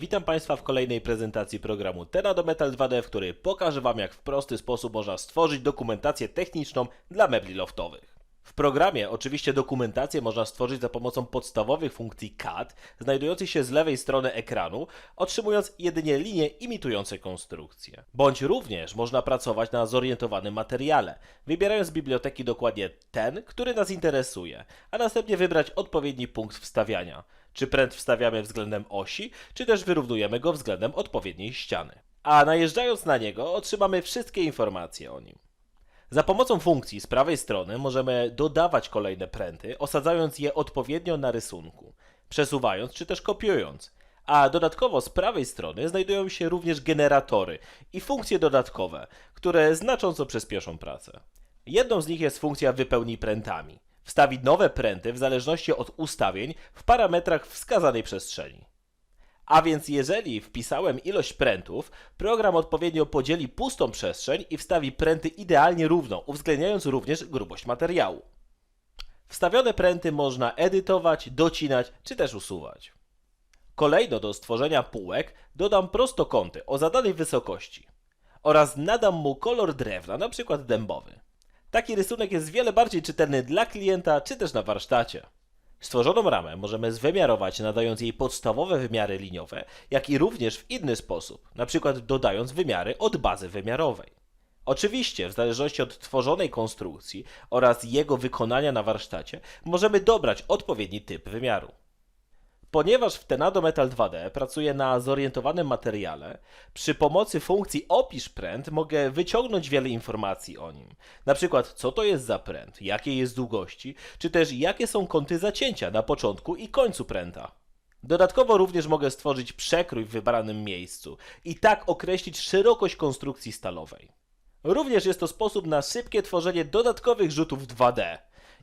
Witam Państwa w kolejnej prezentacji programu Tenado Metal 2D, w której pokażę Wam jak w prosty sposób można stworzyć dokumentację techniczną dla mebli loftowych. W programie oczywiście dokumentację można stworzyć za pomocą podstawowych funkcji CAD, znajdujących się z lewej strony ekranu, otrzymując jedynie linie imitujące konstrukcję. Bądź również można pracować na zorientowanym materiale, wybierając z biblioteki dokładnie ten, który nas interesuje, a następnie wybrać odpowiedni punkt wstawiania. Czy pręt wstawiamy względem osi, czy też wyrównujemy go względem odpowiedniej ściany. A najeżdżając na niego otrzymamy wszystkie informacje o nim. Za pomocą funkcji z prawej strony możemy dodawać kolejne pręty, osadzając je odpowiednio na rysunku, przesuwając czy też kopiując. A dodatkowo z prawej strony znajdują się również generatory i funkcje dodatkowe, które znacząco przyspieszą pracę. Jedną z nich jest funkcja wypełnij prętami. Wstawi nowe pręty w zależności od ustawień w parametrach wskazanej przestrzeni. A więc jeżeli wpisałem ilość prętów, program odpowiednio podzieli pustą przestrzeń i wstawi pręty idealnie równo, uwzględniając również grubość materiału. Wstawione pręty można edytować, docinać czy też usuwać. Kolejno do stworzenia półek dodam prostokąty o zadanej wysokości oraz nadam mu kolor drewna, np. dębowy. Taki rysunek jest wiele bardziej czytelny dla klienta czy też na warsztacie. Stworzoną ramę możemy zwymiarować nadając jej podstawowe wymiary liniowe, jak i również w inny sposób, np. dodając wymiary od bazy wymiarowej. Oczywiście, w zależności od tworzonej konstrukcji oraz jego wykonania na warsztacie, możemy dobrać odpowiedni typ wymiaru. Ponieważ w Tenado Metal 2D pracuję na zorientowanym materiale, przy pomocy funkcji opisz pręt mogę wyciągnąć wiele informacji o nim. Na przykład co to jest za pręt, jakiej jest długości, czy też jakie są kąty zacięcia na początku i końcu pręta. Dodatkowo również mogę stworzyć przekrój w wybranym miejscu i tak określić szerokość konstrukcji stalowej. Również jest to sposób na szybkie tworzenie dodatkowych rzutów 2D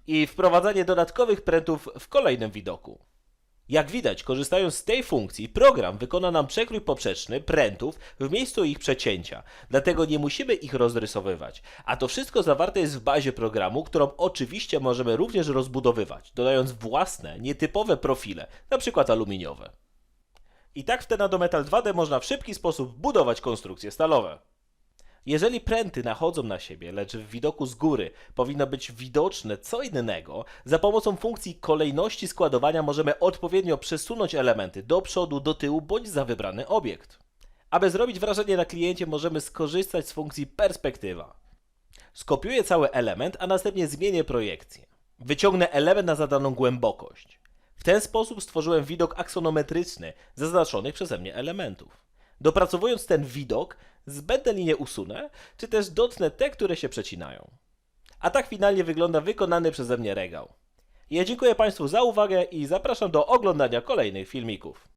i wprowadzanie dodatkowych prętów w kolejnym widoku. Jak widać, korzystając z tej funkcji, program wykona nam przekrój poprzeczny prętów w miejscu ich przecięcia, dlatego nie musimy ich rozrysowywać. A to wszystko zawarte jest w bazie programu, którą oczywiście możemy również rozbudowywać, dodając własne, nietypowe profile, np. aluminiowe. I tak w Tenado Metal 2D można w szybki sposób budować konstrukcje stalowe. Jeżeli pręty nachodzą na siebie, lecz w widoku z góry powinno być widoczne co innego, za pomocą funkcji kolejności składowania możemy odpowiednio przesunąć elementy do przodu, do tyłu bądź za wybrany obiekt. Aby zrobić wrażenie na kliencie, możemy skorzystać z funkcji perspektywa. Skopiuję cały element, a następnie zmienię projekcję. Wyciągnę element na zadaną głębokość. W ten sposób stworzyłem widok aksonometryczny zaznaczonych przeze mnie elementów. Dopracowując ten widok, zbędne linie usunę, czy też dotnę te, które się przecinają. A tak finalnie wygląda wykonany przeze mnie regał. Ja dziękuję Państwu za uwagę i zapraszam do oglądania kolejnych filmików.